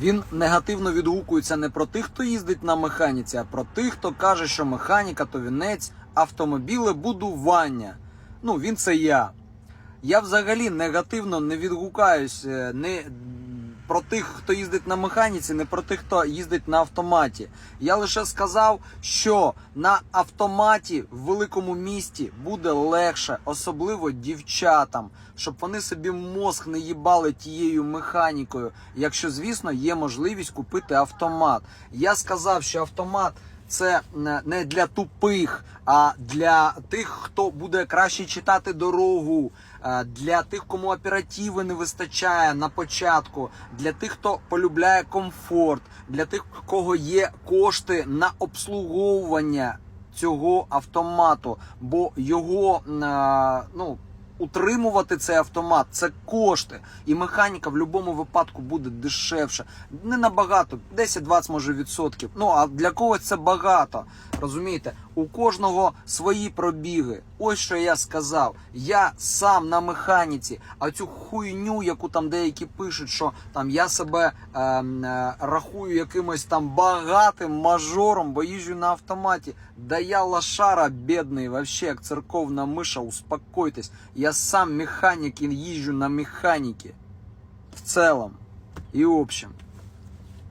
Він негативно відгукується не про тих, хто їздить на механіці, а про тих, хто каже, що механіка то вінець автомобілебудування. Ну, він це я. Я взагалі негативно не відгукаюсь е, не про тих, хто їздить на механіці, не про тих, хто їздить на автоматі. Я лише сказав, що на автоматі в великому місті буде легше, особливо дівчатам, щоб вони собі мозг не їбали тією механікою, якщо, звісно, є можливість купити автомат. Я сказав, що автомат. Це не- не для тупих, а для тих, хто буде краще читати дорогу, е, для тих, кому оперативи не вистачає на початку, для тих, хто полюбляє комфорт, для тих, кого є кошти на обслуговування цього автомату, бо його е, ну. Утримувати цей автомат це кошти, і механіка в будь-якому випадку буде дешевше. Не набагато, 10-20 може відсотків. Ну а для когось це багато. Розумієте, у кожного свої пробіги. Ось що я сказав. Я сам на механіці, а цю хуйню, яку там деякі пишуть, що там я себе е, е, рахую якимось там багатим мажором, бо їжджу на автоматі. Да я лошара бідний, вообще як церковна миша, успокойтесь. Я сам механик и їжджу на механіки. В целом і общем.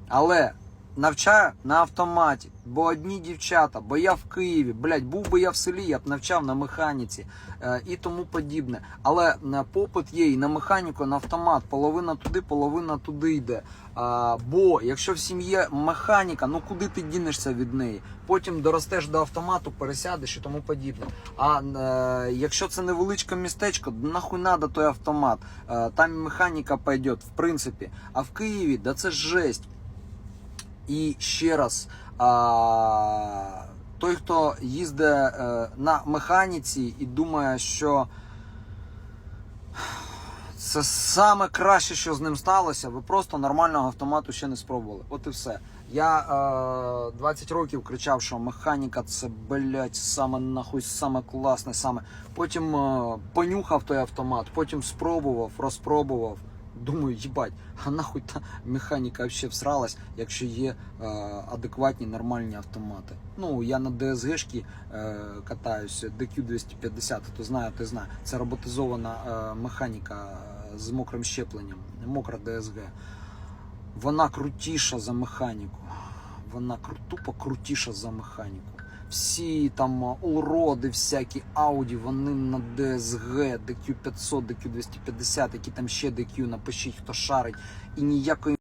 Але навчаю на автоматі, бо одні дівчата, бо я в Києві, блядь, був би я в селі, я б навчав на механіці е, і тому подібне. Але е, попит є і на механіку, на автомат, половина туди, половина туди йде. А, бо якщо в сім'ї механіка, ну куди ти дінешся від неї? Потім доростеш до автомату, пересядеш і тому подібне. А е, якщо це невеличке містечко, нахуй надо той автомат. Е, там механіка пойде, в принципі. А в Києві, да це жесть. І ще раз, а, той, хто їздить е, на механіці і думає, що це саме краще, що з ним сталося, ви просто нормального автомату ще не спробували. От і все. Я е, 20 років кричав, що механіка це, блядь, саме нахуй, саме класне, саме. Потім е, понюхав той автомат, потім спробував, розпробував. Думаю, їбать, а нахуй та механіка взагалі всралась, якщо є е, адекватні нормальні автомати. Ну, я на DSG-шки е, катаюся, DQ250, хто знає, той знає. Це роботизована е, механіка е, з мокрим щепленням, мокра DSG. Вона крутіша за механіку. Вона тупо крутіша за механіку. Всі там уроди, всякі ауді, вони на DSG, DQ500, DQ250, які там ще DQ, напишіть, хто шарить. І ніякої